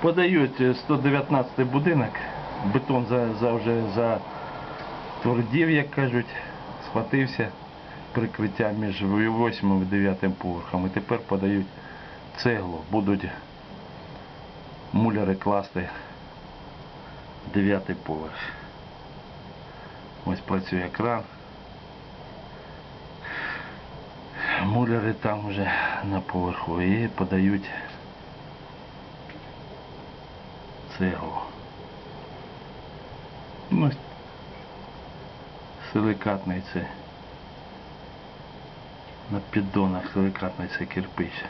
Подають 119 будинок, бетон за, за вже затвердів, як кажуть, схватився прикриття між 8 і 9 поверхом. І тепер подають цеглу, будуть муляри класти 9 поверх. Ось працює кран. Муляри там вже на поверху і подають цеглу. Ну, силикатний це. На піддонах силикатний це кирпич.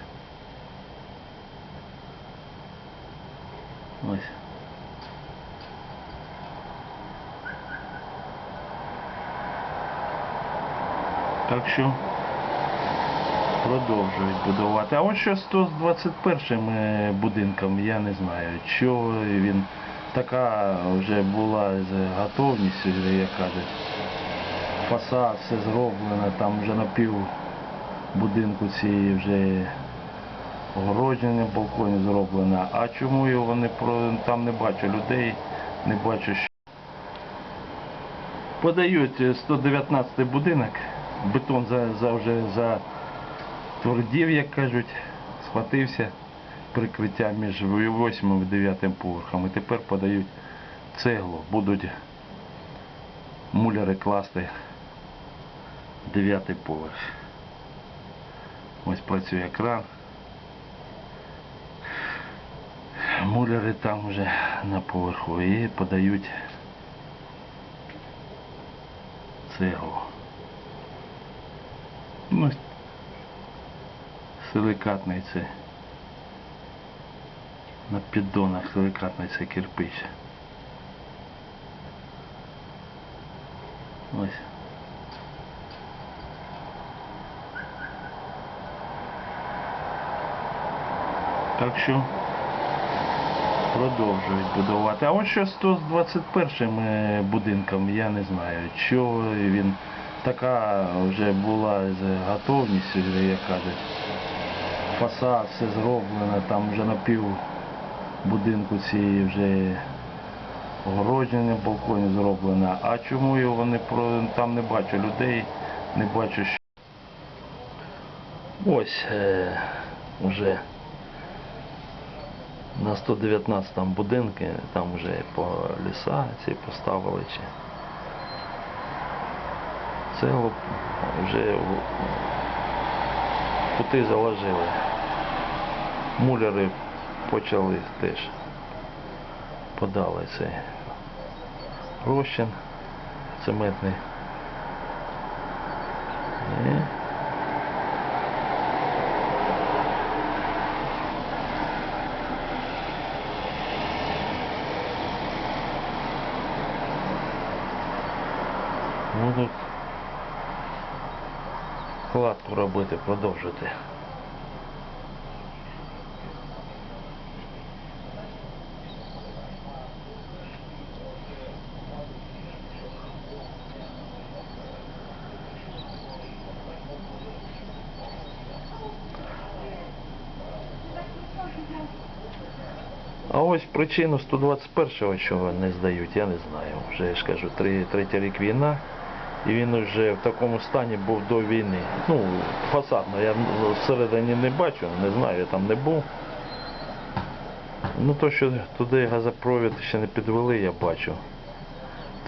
Ось. Так що продовжують будувати. А от що з 121 е, будинком, я не знаю, що він така вже була з готовністю, як кажуть. Фасад, все зроблено, там вже на пів будинку цієї вже огородження балконі зроблено. А чому його не там не бачу людей, не бачу що. Подають е, 119 будинок, бетон за, за вже затвердів, як кажуть, схватився прикриття між 8 і 9 поверхом. І тепер подають цеглу, будуть муляри класти 9 поверх. Ось працює кран. Муляри там вже на поверху і подають цеглу. Ну, силикатний це. На піддонах силикатний це кирпич. Ось. Так що продовжують будувати. А от що з 121 е, будинком, я не знаю, що він така вже була з готовністю, як кажуть. Фасад, все зроблено, там вже на пів будинку цієї вже огородження балконі зроблено. А чому його не там не бачу людей, не бачу що. Ось е, вже на 119 будинку, там вже по ліса ці поставили цеглу вже кути заложили. Муляри почали теж подали цей розчин цементний. І будуть кладку робити, продовжити. А ось причину 121-го, чого не здають, я не знаю. Вже я ж кажу, третій рік війна, і він вже в такому стані був до війни. Ну, фасадно, я всередині не бачу, не знаю, я там не був. Ну то, що туди газопровід ще не підвели, я бачу.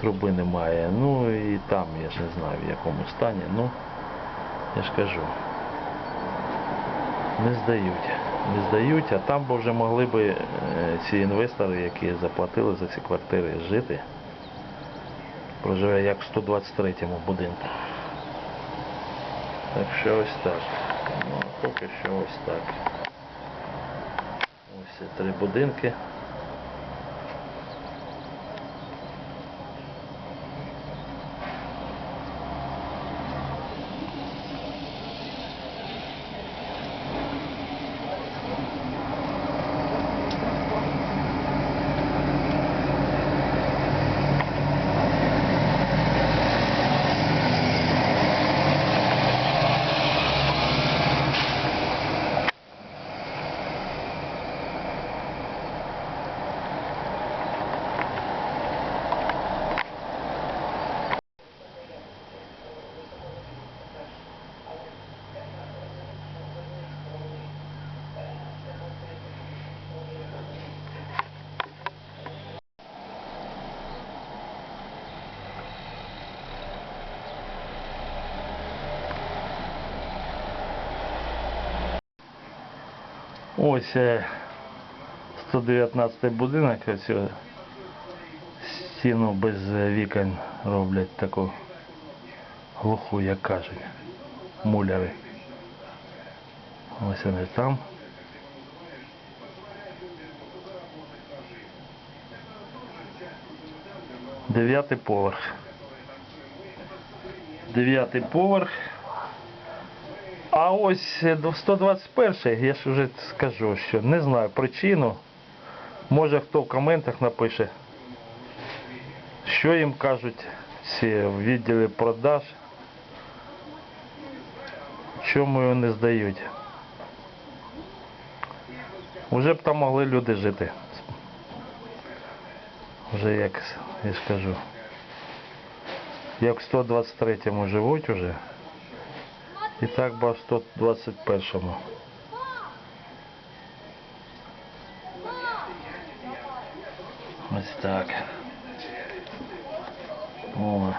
Труби немає. Ну і там я ж не знаю в якому стані. Ну, я ж кажу. Не здають. Не здають, а там би вже могли би е, ці інвестори, які заплатили за ці квартири, жити. Проживе як в 123-му будинку. Так що ось так. Ну, поки що ось так. Ось ці три будинки. Ось е, 119 будинок, ось е, стіну без е, вікон роблять таку глуху, як кажуть, муляри. Ось вони там. Дев'ятий поверх. Дев'ятий поверх. А ось е, до 121 я ж вже скажу, що не знаю причину. Може хто в коментах напише, що їм кажуть ці в відділі продаж, чому його не здають. Уже б там могли люди жити. Вже як я ж. Як в 123-му живуть уже. І так ба в 121-му. Ось так. О.